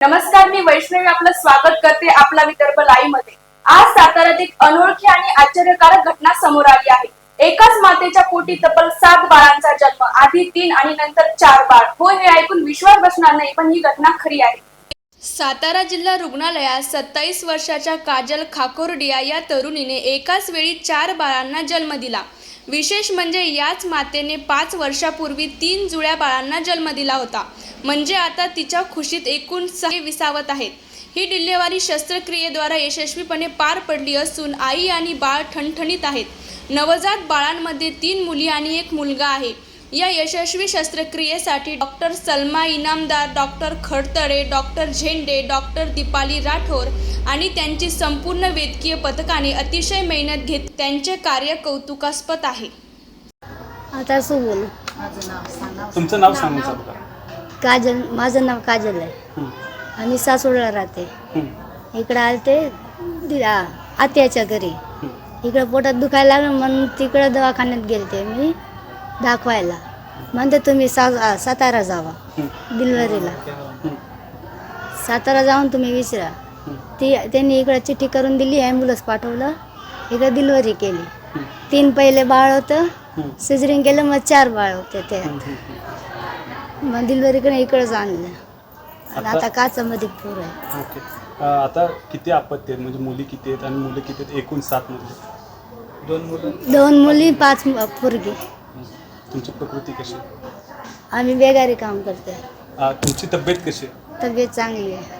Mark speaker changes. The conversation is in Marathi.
Speaker 1: नमस्कार मी वैष्णवी आपलं स्वागत करते आपला विदर्भ लाईव्हमध्ये आज साताऱ्यात एक अनोळखी आणि आश्चर्यकारक घटना समोर आली आहे. एकाच मातेच्या पोटी तब्बल सात बाळांचा जन्म आधी तीन आणि नंतर चार बाळ. हो हे ऐकून विश्वास बसणार नाही पण ही घटना खरी आहे. सातारा जिल्हा रुग्णालयात सत्तावीस वर्षाच्या काजल खाकोर्डिया या तरुणीने एकाच वेळी चार बाळांना जन्म दिला. विशेष म्हणजे याच मातेने पाच वर्षापूर्वी तीन जुळ्या बाळांना जन्म दिला होता. म्हणजे आता तिच्या खुशीत एकूण सहा विसावत आहेत. ही डिल्लेवारी शस्त्रक्रियेद्वारा यशस्वीपणे पार पडली असून आई आणि बाळ ठणठणीत आहेत. नवजात बाळांमध्ये तीन मुली आणि एक मुलगा आहे. या यशस्वी शस्त्रक्रियेसाठी doctor Salma Inamdar doctor Khadtale doctor Zende doctor Deepali Rathore आणि त्यांची संपूर्ण वैद्यकीय पथकाने अतिशय मेहनत घेत त्यांचे कार्य कौतुकास्पद आहे.
Speaker 2: आता असं बोलू
Speaker 3: तुमचं नाव करा
Speaker 2: काजल माझं नाव काजल आहे.
Speaker 3: हं,
Speaker 2: आणि सासवडला राहते. इकडं आलते आत्याच्या घरी. इकडं पोटात दुखायला लागलं म्हणून तिकडं दवाखान्यात गेलते मी. दाखवायला. म्हणते तुम्ही सा सातारा जावा डिलिव्हरीला
Speaker 3: हं,
Speaker 2: सातारा जाऊन तुम्ही विचारा.
Speaker 3: हं,
Speaker 2: ती त्यांनी इकडं चिठ्ठी करून दिली ॲम्ब्युलन्स पाठवलं इकडं डिलिव्हरी केली. तीन पहिले बाळ होतं सिजरिंग केलं मग चार बाळ होते ते मग डिलिव्हरीकडे इकडंच आणलं. आणि
Speaker 3: आता-
Speaker 2: काचामध्ये पूर आहे.
Speaker 3: हं. आता किती आपत्ती आहेत? म्हणजे मुली किती आहेत आणि मुलं किती आहेत? एकूण सात मुली दोन मुलं.
Speaker 2: दोन मुली पाच मु- पोरगी.
Speaker 3: तुमची प्रकृती कशी?
Speaker 2: आम्ही बेगारी काम करते
Speaker 3: तुमची तब्येत कशी? आहे
Speaker 2: तब्येत चांगली आहे.